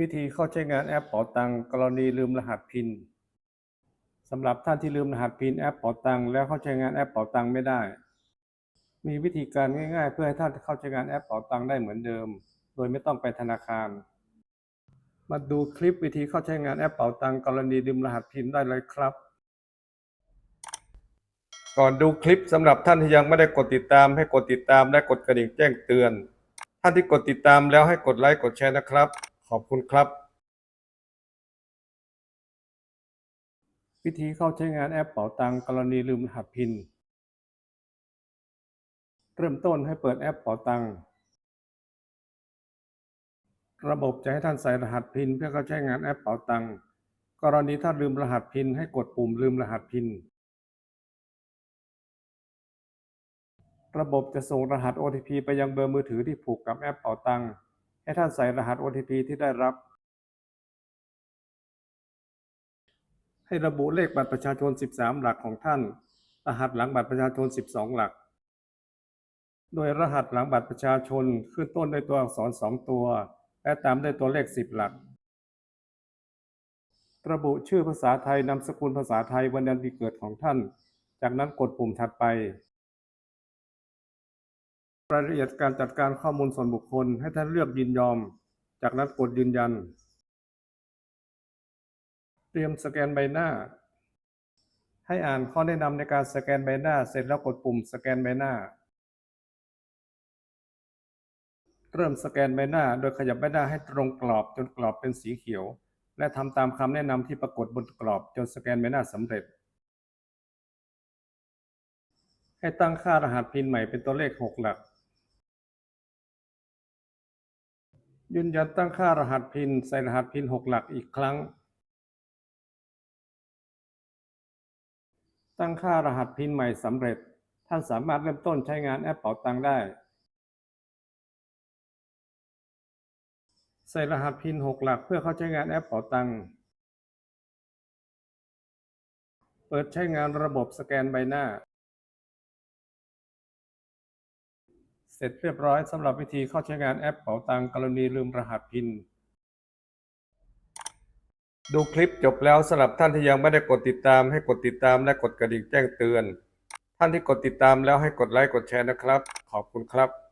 วิธีเข้าใช้งานแอปเป๋าตังกรณีลืมรหัสพินสำหรับท่านที่ลืมรหัสพินแอปเป๋าตังแล้วเข้าใช้งานแอปเป๋าตังไม่ได้ มีวิธีการง่าย ๆ เพื่อให้ท่านเข้าใช้งานแอปเป๋าตังได้เหมือนเดิม โดยไม่ต้องไปธนาคาร มาดูคลิปวิธีเข้าใช้งานแอปเป๋าตังกรณีลืมรหัสพินได้เลยครับ ก่อนดูคลิปสำหรับท่านที่ยังไม่ได้กดติดตาม ให้กดติดตามและกดกระดิ่งแจ้งเตือน ท่านที่กดติดตามแล้วให้กดไลค์กดแชร์นะครับ อบคุณครับ วิธีเข้าใช้งานแอปเป๋าตังกรณีลืมรหัสพิน เริ่มต้นให้เปิดแอปเป๋าตังระบบจะให้ท่านใส่รหัสพินเพื่อเข้าใช้งานแอปเป๋าตังกรณีถ้าลืมรหัสพินให้กดปุ่มลืมรหัสพิน ระบบจะส่งรหัส OTP ไปยังเบอร์มือถือที่ผูกกับแอปเป๋าตัง ให้ท่านใส่รหัส OTP ที่ได้รับ ให้ระบุเลขบัตรประชาชน 13 หลักของท่าน รหัสหลังบัตรประชาชน 12 หลัก โดยรหัสหลังบัตรประชาชนขึ้นต้นด้วยตัวอักษร 2 ตัว และตามด้วยตัวเลข 10 หลัก ระบุชื่อภาษาไทยนามสกุลภาษาไทยวันเดือนปีเกิดของท่าน จากนั้นกดปุ่มถัดไป รายละเอียดการจัดการข้อมูลส่วนบุคคลให้ท่านเลือกยินยอม จากนั้นกดยืนยัน เตรียมสแกนใบหน้า ให้อ่านข้อแนะนำในการสแกนใบหน้า เสร็จแล้วกดปุ่มสแกนใบหน้า เริ่มสแกนใบหน้า โดยขยับใบหน้าให้ตรงกรอบจนกรอบเป็นสีเขียว และทำตามคำแนะนำที่ปรากฏบนกรอบจนสแกนใบหน้าสำเร็จให้ตั้งค่ารหัสพินใหม่เป็นตัวเลข 6 หลัก ยืนยันตั้งค่ารหัสพิน ใส่รหัสพิน6หลักอีกครั้ง ตั้งค่ารหัสพินใหม่สำเร็จ ท่านสามารถเริ่มต้นใช้งานแอปเป๋าตังได้ ใส่รหัสพิน6หลักเพื่อเข้าใช้งานแอปเป๋าตัง เปิดใช้งานระบบสแกนใบหน้า เสร็จเรียบร้อยสำหรับวิธีเข้าใช้งานแอปเป๋าตังกรณีลืมรหัสพิน ดูคลิปจบแล้วสำหรับท่านที่ยังไม่ได้กดติดตามให้กดติดตามและกดกระดิ่งแจ้งเตือน ท่านที่กดติดตามแล้วให้กดไลค์กดแชร์นะครับ ขอบคุณครับ